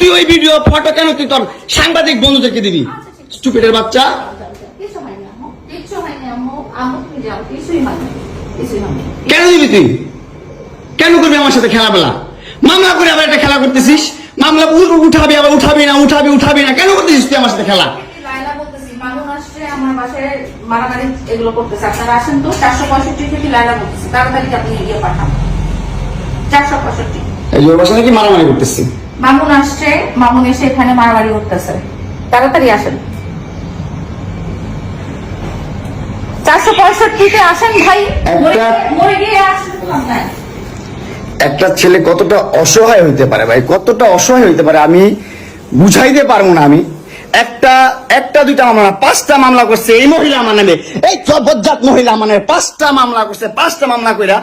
তুই ওই video photo কেন তুই তোর সাংবাদিক বন্ধুদেরকে দিবি? স্টুপিডের বাচ্চা। কেন দিবি তুই? কেন করবি আমার সাথে খেলাবেলা মামলা করে আবার একটা খেলা করতেছিস? মামলা উঠাবি আবার উঠাবি না, উঠাবি উঠাবি না, কেন করতেছিস তুই আমার সাথে খেলা? মারামারি করতেছে। আপনারা আসেন তো, 465 থেকে লায়লা বলতেছি। তাড়াতাড়ি আপনি পাঠান। 465 এই ওর বাসা নাকি মারামারি করতেছি মামুন আসছে মামুন এসে এখানে মারামারি করতেছে। তাড়াতাড়ি আসেন। চারশো পঁয়ষট্টিতে আসেন ভাই। মরে একটা- গিয়ে- আসেন একটা ছেলে কতটা অসহায় হইতে পারে ভাই কতটা অসহায় হইতে পারে আমি বুঝাইতে পারব না আমি। একটা একটা দুইটা মামলা পাঁচটা মামলা করছে এই মহিলা আমার নামে। এই জবরজাত মহিলা আমার পাঁচটা মামলা করছে পাঁচটা মামলা কইরা।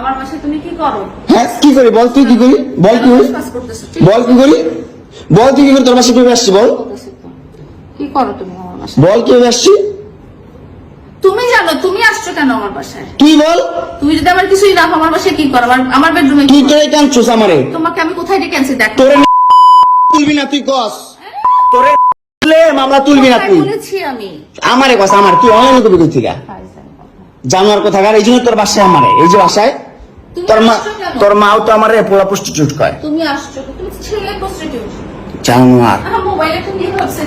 আমার বাসায় তুমি কি করো? হ্যাঁ কি করি? বল তুই কি করি? বল কি করি? বল কি করি? বল তুই কি করি? তোর বাসায় কীভাবে আসছি বল? কি করো তুমি আমার বাসায়? বল কীভাবে আসছি? তুমি জানো তুমি আসছো কেন আমার বাসায়? বল। তুমি যদি আমার কিছুই না আমার বাসায় কি করো? আমার আমার বেডরুমে তোরে কাঁদছিস আমারে? তোমাকে আমি কোথায় ডেকে আনছি? দেখো। তোরে তুলবি না তুই কস। তোরে মামলা তুলবি না তুই। বলেছি আমি। আমারে কস আমার। তুই অনলাইনে কবি কই থেকে? জানোয়ার কোথাকার? এই জন্য তোর বাসায় আমারে। এই যে বাসায় তোর মা? তোর মাও তো আমারে পুরা প্রস্টিটিউট কয়। তুমি আসছো তুমি ছেলে প্রস্টিটিউট জানোয়ার মোবাইলে তুমি ভাবছে